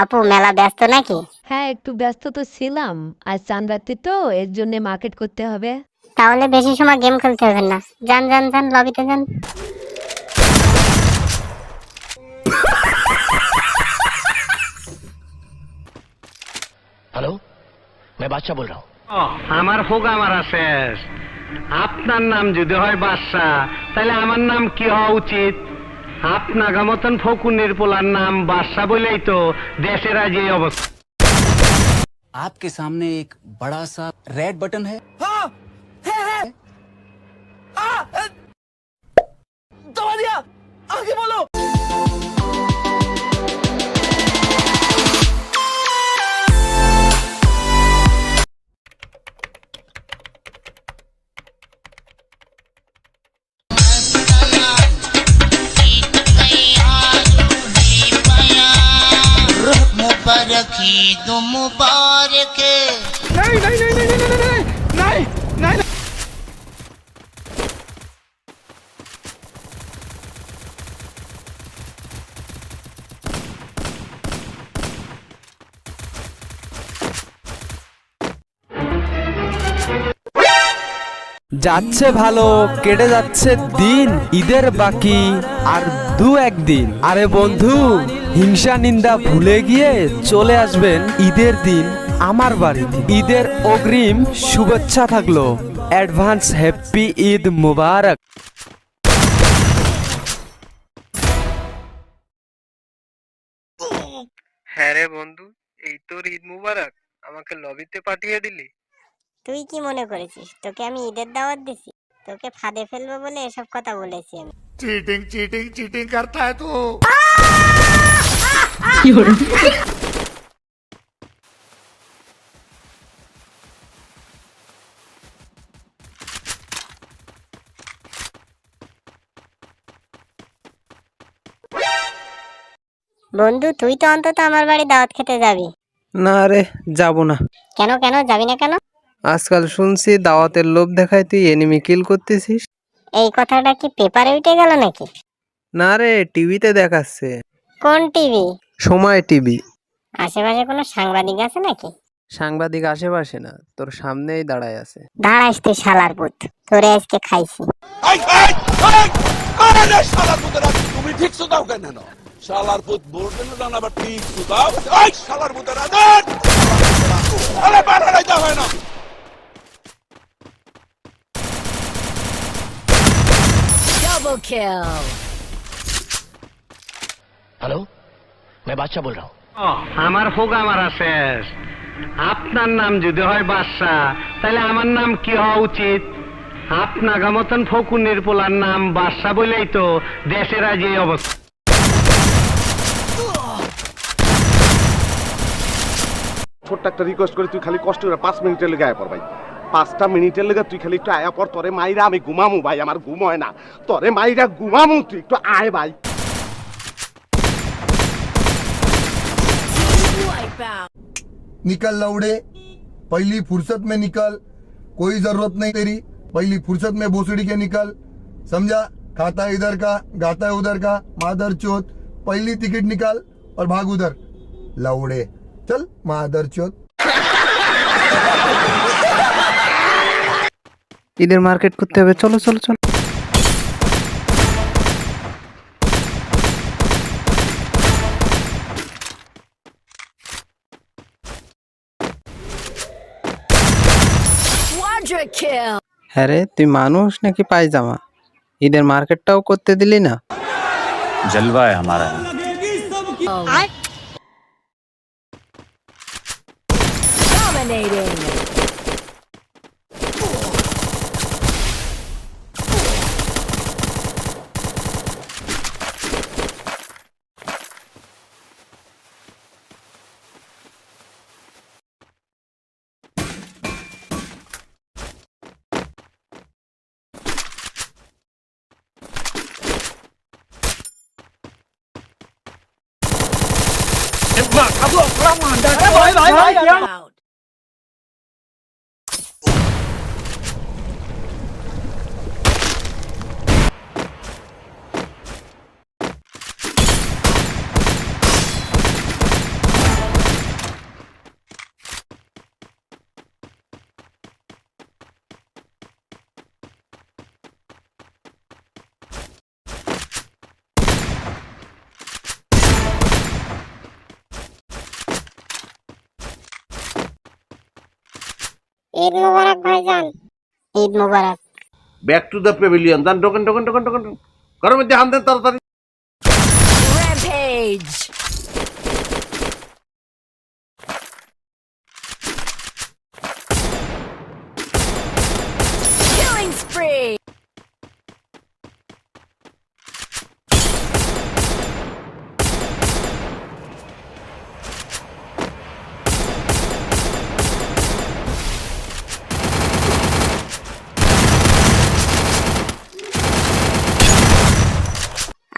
আপু মেলা ব্যস্ত নাকি হ্যাঁ একটু ব্যস্ত তো ছিলাম আজ চান রাত্রি তো এর জন্য মার্কেট করতে হবে তাহলে বেশি সময় গেম খেলতে হবে না যান যান যান লবিতে যান हेलो मैं बादशाह बोल रहा हूँ ও, আমার হোগা মারা শেষ আপনার নাম যদি হয় বাদশা তাহলে আমার নাম কি হওয়া উচিত আপনাগা মতন ফকুনের পোলার নাম বাদশা বলেই তো দেশের আজ এই অবস্থা आपके सामने एक बड़ा सा रेड बटन है मुबारक ঈদ মুবারক যাচ্ছে ভালো, কেটে যাচ্ছে দিন, ঈদের বাকি, আর দু একদিন। আরে বন্ধু, হিংসা নিন্দা ভুলে গিয়ে চলে আসবেন ঈদের দিন আমার বাড়িতে। ঈদের অগ্রিম শুভেচ্ছা থাকল। Advance happy Eid Mubarak. হ্যাঁ রে বন্ধু, এই তোর ঈদ মুবারক আমাকে লবিতে পাঠিয়ে দিলি? তুই কি মনে করেছিস? তোকে আমি ঈদের দাওয়াত দিছি। তোকে ফাঁদে ফেলব বলে এসব কথা বলেছি আমি। চিটিং চিটিং চিটিং করতা হ্যায় তু বন্ধু তুই তো অন্তত আমার বাড়ি দাওয়াত খেতে যাবি। না রে যাব না। কেন কেন? যাবি না কেন? আজকাল শুনছি দাওয়াতের লোভ দেখায় তুই এনিমি কিল করতেছিস। এই কথাটা কি পেপারে উঠে গেল নাকি? না রে টিভিতে দেখাচ্ছে। কোন টিভি সময় টিভি আশেপাশে কোনো সাংবাদিক আছে নাকি? সাংবাদিক আশেপাশে না তোর সামনেই দাঁড়ায় আছে। দাঁড়াইস তুই শালার পুত তোরে আজকে খাইছি। তুমি ঠিক শুধাও কেন? শালার পুত বলবেন না আবার ঠিক এই শালার পুতের আরে বাড়া রাইতে হয় না। ডাবল কিল हेलो मैं बादशाह बोल रहा हूँ ও, আমার হোগা মারা শেষ আপনার নাম যদি হয় বাদশা তাহলে আমার নাম কি হওয়া উচিত আপনাগা মতন ফকুনের পোলার নাম বাদশা বলেই তো দেশের আজ এই অবস্থা ছোট্ট একটা রিকোয়েস্ট করি তুই খালি কষ্ট করে পাঁচ মিনিটের লেগে আয়া পর ভাই পাঁচটা মিনিটের লেগে তুই খালি একটু আয়া পর তোরে মাইরা আমি ঘুমামু ভাই আমার ঘুম হয় না তোরে মাইরা ঘুমামু তুই একটু আয় ভাই निकल लौड़े पहली फुर्सत में निकल कोई जरूरत नहीं तेरी पहली फुर्सत में भोसड़ी के निकल समझा खाता है इधर का गाता है उधर का मादर चोत पहली टिकट निकाल और भाग उधर लौड़े चल मादर चोत ঈদের মার্কেট করতে হবে চলো চলো চলো কোয়াড্রা কিল হ্যাঁ রে তুই মানুষ নাকি পায়জামা ঈদের মার্কেটটাও করতে দিলি না जलवा है हमारा dominating มาครับลูกรับงานได้ไหมไหมไหม ঈদ মোবারক ভাইজান। Eid Mubarak. Back to the pavilion দান ঢোকেন ঢোকেন ঢোকেন ঢোকেন। ঘরের মধ্যে হান দেন তাড়াতাড়ি।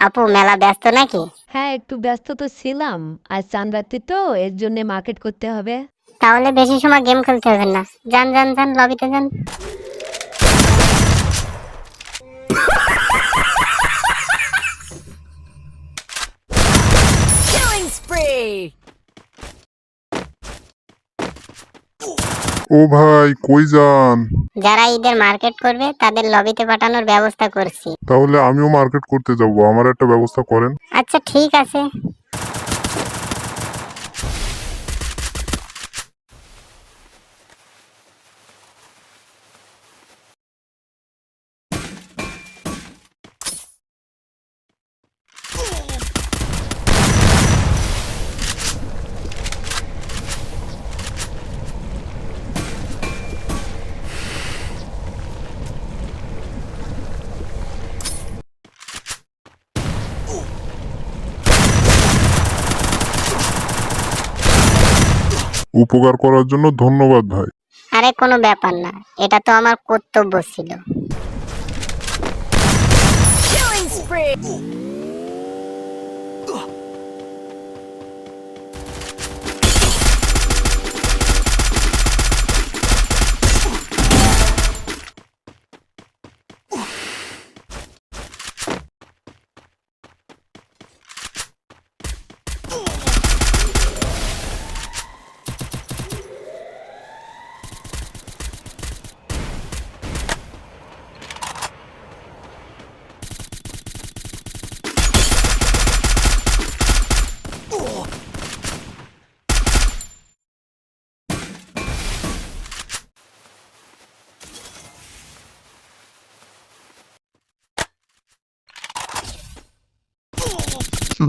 আপু মেলা ব্যস্ত নাকি? হ্যাঁ একটু ব্যস্ত তো ছিলাম। আর চাঁদ রাত্রি তো এর জন্য মার্কেট করতে হবে। তাহলে বেশি সময় গেম খেলতে হবে না। যান যান যান লবিতে যান। ও ভাই কই যান? যারা ঈদের মার্কেট করবে তাদের লবিতে পাঠানোর ব্যবস্থা করছি। তাহলে আমিও মার্কেট করতে যাব। আমার একটা ব্যবস্থা করেন। আচ্ছা ঠিক আছে। উপকার করার জন্য ধন্যবাদ ভাই। আরে কোনো ব্যাপার না এটা তো আমার কর্তব্য ছিল।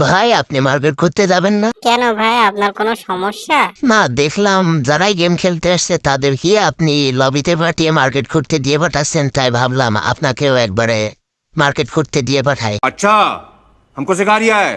ভাই আপনি মার্কেট করতে যাবেন না কেন ভাই আপনার কোনো সমস্যা না দেখলাম যারাই গেম খেলতে আসছে তাদেরকে আপনি লবিতে পাঠিয়ে মার্কেট করতে দিয়ে পাঠাচ্ছেন তাই ভাবলাম আপনাকেও একবারে মার্কেট করতে দিয়ে পাঠাই अच्छा हमको सिखा रिया है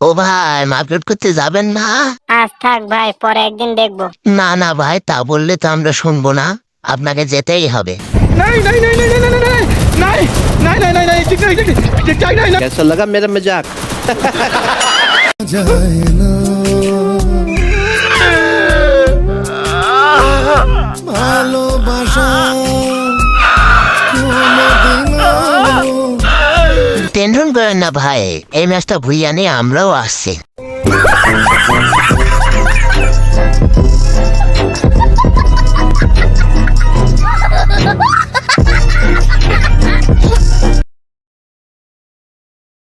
ও ভাই মার্কেট করতে যাবেন না আজ থাক ভাই পরে একদিন দেখবো না না ভাই তা বললে তো আমরা শুনবো না আপনাকে যেতেই হবে कैसा लगा मेरा मजाक টেনশন করেন না ভাই এই ম্যাচটা ভুইয়া নিয়ে আমরাও আসছি Ha!